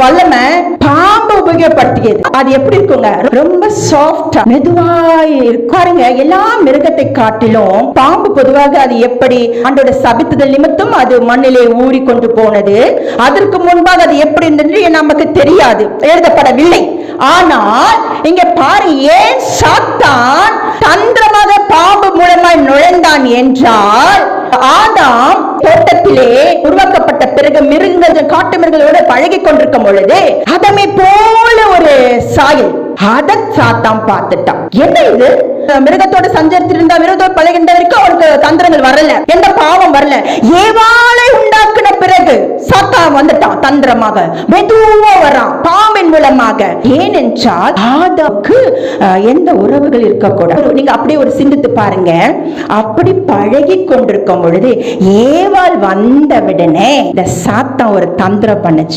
வல்லமை பாம்பு உபயோகப்படுத்தியது. அது எப்படி இருக்குங்க? ரொம்ப சாஃப்டா மெதுவாய் இருக்காருங்க எல்லா மிருகத்தை காட்டிலும் பாம்பு பொதுவாக அது எப்படி ஆண்டோட சபித்துதல் நிமித்தம் அது மண்ணிலே ஊறி கொண்டு போனது. அதற்கு முன்பாக அது எப்படி இருந்தது நமக்கு தெரியாது. எழுதப்படவில்லை. ஆனால் இங்க பாரு ஏன் சாத்தான் தந்திரமாக பாம்பு மூலமாய் நுழைந்தான் என்றால் ஆதாம் தோட்டத்திலே உருவாக்க பிறகு மிருகங்கள் காட்டு மிருகங்களோட பழகி கொண்டிருக்கும் பொழுது அதமை போல ஒரு சாயல் அத சாத்தான் பார்த்துட்டான். என்ன இது? மிருகத்தோட சஞ்சரித்திருந்தா மிருகத்தோட பழகின்ற வரைக்கும் அவனுக்கு தந்திரங்கள் வரல எந்த பாவம் வரல. ஏவா சாத்தா வந்துட்டான் தந்திரமாக மெதுவா வரான் பாம்பின் மூலமாக. ஏனென்றால் ஆதாக்கு எந்த உறவுகள் இருக்கக்கூடாது. நீங்க அப்படியே ஒரு சிந்தித்து பாருங்க. அப்படி பழகி கொண்டிருக்கும் பொழுது ஏவாள் வந்த உடனே இந்த சாத்தா ஒரு தந்திரம் பண்ணுச்சு.